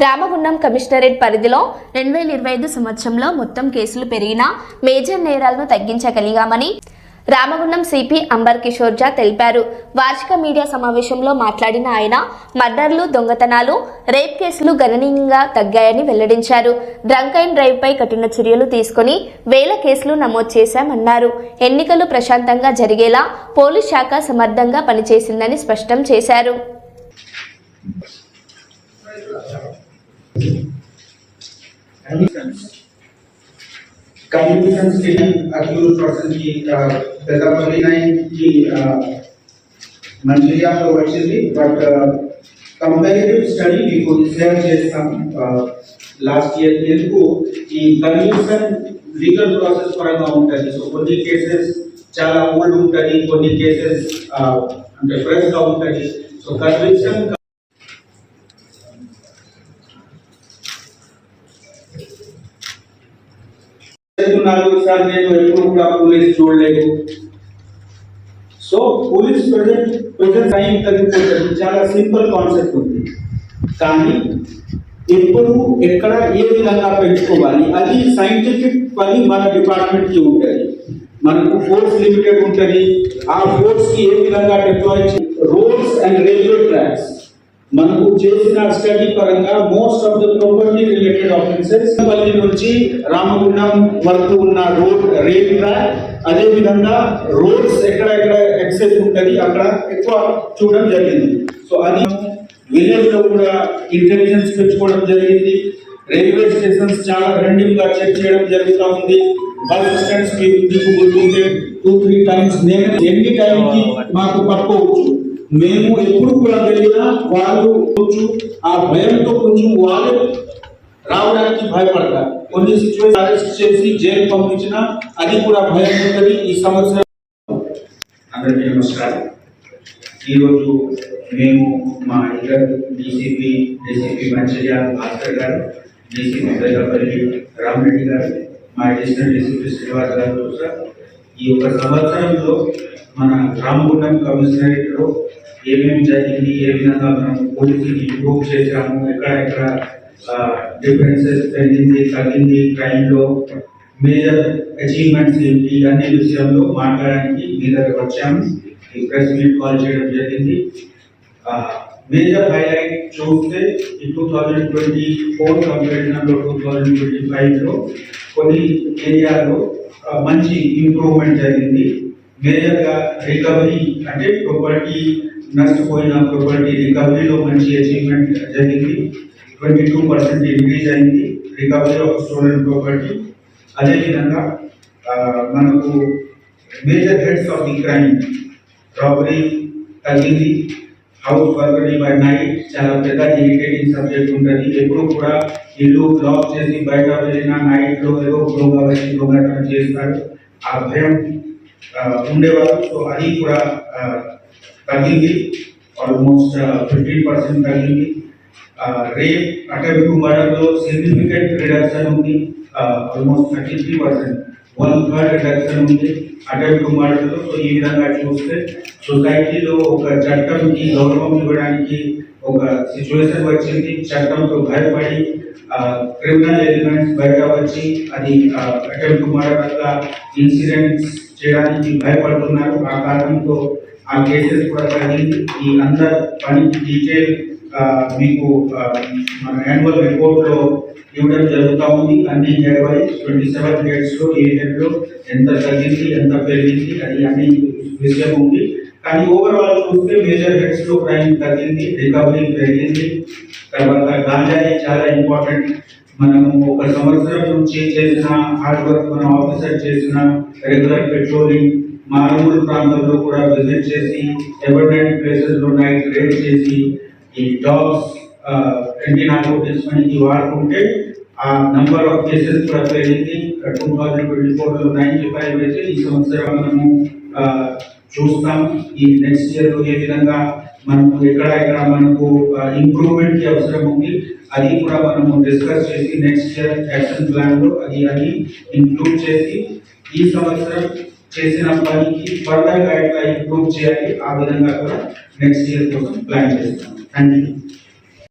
Ramagundam commissionerate పరిధిలో రెండు వేల ఇరవై ఐదు సంవత్సరంలో మొత్తం కేసులు పెరిగినా మేజర్ నేరాలను తగ్గించగలిగామని రామగుండం సిపి అంబర్ కిషోర్ జా తెలిపారు. వార్షిక మీడియా సమావేశంలో మాట్లాడిన ఆయన మర్డర్లు దొంగతనాలు రేప్ కేసులు గణనీయంగా తగ్గాయని వెల్లడించారు. డ్రంక్ అండ్ డ్రైవ్ పై కఠిన చర్యలు తీసుకుని వేల కేసులు నమోదు చేశామన్నారు. ఎన్నికలు ప్రశాంతంగా జరిగేలా పోలీస్ శాఖ సమర్థంగా పనిచేసిందని స్పష్టం చేశారు. कम्युनिकेशन स्टेशन अक्यूज पर्सन की పెద్దపల్లి నైన్ కి మంచిర్యాలలో వచ్చింది బట్ కంపారిటివ్ స్టడీ మీకు షేర్ చేస్తాం లాస్ట్ ఇయర్ ఎందుకు ఈ కన్విక్షన్ లీగల్ ప్రాసెస్ పరంగా ఉంటుంది సో కొన్ని కేసెస్ చాలా ఓల్డ్ ఉంటుంది కొన్ని కేసెస్ అంటే ఫ్రెష్ గా ఉంటుంది సో కన్విక్షన్ చేస్తున్నారు సార్ నేను ఎప్పుడు కూడా పోలీస్ చూడలేదు. So police present present time తగ్గిపోతుంది. చాలా సింపుల్ కాన్సెప్ట్ ఉంది. కానీ ఎప్పుడు ఎక్కడ ఏ విధంగా పెంచుకోవాలి అది సైంటిఫిక్ పని మన డిపార్ట్మెంట్కి ఉంటుంది. మనకు ఫోర్స్ లిమిటెడ్ ఉంటుంది. ఆ ఫోర్స్కి ఏ విధంగా deploy roads and railway tracks మనకు చేసిన స్టడీ పరంగా most of the property related offences పల్లి నుంచి రామగుండం వరకు ఉన్న రోడ్ రైల్ ట్రాక్ అదే విధంగా రోడ్స్ ఎక్కడ ఎక్కడ ఎక్సెస్ ఉంటుంది అక్కడ ఎక్కువ చూడడం జరిగింది. సో అది విలేజ్లో కూడా ఇంటెలిజెన్స్ పెంచుకోవడం జరిగింది. రైల్వే స్టేషన్స్ చాలా రెండింగ్గా చెక్ చేయడం జరుగుతూ ఉంది. బస్ స్టాండ్స్ మీకు గుర్తుంటే టూ త్రీ టైమ్స్ నేను ఎన్ని టైం మాకు పట్టుకోవచ్చు. మేము ఎప్పుడు కూడా వెళ్ళినా వాళ్ళు కొంచెం ఆ భయంతో కొంచెం వాళ్ళు రావడానికి భయపడతారు కొన్ని సిచ్యువేషన్ అరెస్ట్ చేసి జైలు పంపించినా అది కూడా భయం ఉంటుంది ఈ సంవత్సరం అందరికీ నమస్కారం ఈరోజు మేము మా ఇద్దరు డీసీపీ డీసీపీ మంచిర్యాల భాస్కర్ గారు డీసీపీ పెద్దపల్లి రామరెడ్డి గారు మా అడిషనల్ డీసీపీ శ్రీనివాస్ గారు సార్ ఈ యొక్క సంవత్సరంలో మన రామగుండం కమిషనరేట్లో ఏమేమి జరిగింది ఏ విధంగా మనం పోలీసుని ఇంప్రూవ్ చేశాము ఎక్కడెక్కడ డిఫరెన్సెస్ పెరిగింది తగ్గింది క్రైమ్లో మేజర్ అచీవ్మెంట్స్ ఏంటి అనే విషయంలో మాట్లాడడానికి మీ దగ్గర వచ్చాము ఈ ప్రెస్ మీట్ కాల్ చేయడం జరిగింది మేజర్ హైలైట్ చూస్తే ఈ two thousand twenty four కంపారిజన్లో two thousand twenty ఫైవ్లో కొన్ని ఏరియాలో ఆ, మంచి ఇంప్రూవ్మెంట్ జరిగింది మేజర్గా రికవరీ అంటే ప్రాపర్టీ నష్టపోయిన ప్రాపర్టీ రికవరీలో మంచి అచీవ్మెంట్ జరిగింది ట్వంటీ టూ పర్సెంట్ ఇంక్రీజ్ అయింది రికవరీ ఆఫ్ స్టోలెన్ ప్రాపర్టీ అదేవిధంగా ఆ, మనకు major heads of the crime robbery తగ్గింది హౌస్ బర్గరీ బై నైట్ చాలా పెద్ద ఇరిటేటింగ్ సబ్జెక్ట్ ఉంటుంది ఎప్పుడు కూడా ఇల్లు లాక్ చేసి బయట వెళ్ళిన నైట్ లో ఏదో దొంగ వచ్చి దొంగతనం చేస్తారు ఆ భయం ఆ, ఉండేవారు సో అది కూడా ఆ, తగ్గింది ఆల్మోస్ట్ ఫిఫ్టీన్ పర్సెంట్ తగ్గింది రేప్ అటెంప్ట్ మర్డర్లో సిగ్నిఫికెంట్ రిడక్షన్ ఉంది almost thirty three percent one third reduction ఉంది అటెంప్ట్ మర్డర్లో సో ఈ విధంగా చూస్తే సొసైటీలో ఒక చట్టంకి గౌరవం ఇవ్వడానికి ఒక సిచ్యువేషన్ వచ్చింది చట్టంతో భయపడి క్రిమినల్ ఎలిమెంట్స్ బయట వచ్చి అది అటెంప్ట్ మర్డర్ ఇన్సిడెంట్స్ చేయడానికి భయపడుతున్నారు. ఆ కారణంతో ఆ కేసెస్ కూడా తగ్గింది ఈ అందరి పని డీటెయిల్ మీకు మన యాన్యువల్ రిపోర్ట్లో ఇవ్వడం జరుగుతూ ఉంది. అన్ని ఇరవై ట్వంటీ సెవెన్ డేట్స్లో ఏ డేట్లో ఎంత తగ్గింది ఎంత పెరిగింది అది అన్ని విషయం ఉంది. కానీ ఓవరాల్ చూస్తే మేజర్ హెడ్స్లో క్రైమ్ తగ్గింది రికవరీ పెరిగింది. తర్వాత గాంజాయి చాలా ఇంపార్టెంట్ మనము ఒక సంవత్సరం నుంచి చేసిన హార్డ్ వర్క్ మన ఆఫీసర్ చేసిన రెగ్యులర్ పెట్రోలింగ్ మారుమూల ప్రాంతంలో కూడా విజిట్ చేసి ఎవర్డెంట్ ప్లేసెస్లో నైట్ చేసి ఈ డాగ్స్ యాంటీ నార్కోటిక్స్ తీసుకొని వాడుకుంటే ఆ నంబర్ ఆఫ్ కేసెస్ కూడా పెరిగింది. Two thousand twenty four ninety five అయితే ఈ సంవత్సరం మనము చూస్తాం. ఈ నెక్స్ట్ ఇయర్లో ఏ విధంగా మనకు ఎక్కడ ఎక్కడ మనకు ఇంప్రూవ్మెంట్కి అవసరం ఉంది అది కూడా మనము డిస్కస్ చేసి నెక్స్ట్ ఇయర్ యాక్షన్ ప్లాన్లో అది అది ఇంక్లూడ్ చేసి ఈ సంవత్సరం చేసిన పనికి ఫర్దర్గా ఎట్లా ఇంప్రూవ్ చేయాలి. ఆ విధంగా కూడా నెక్స్ట్ ఇయర్ కోసం ప్లాన్ చేస్తాం. Thank you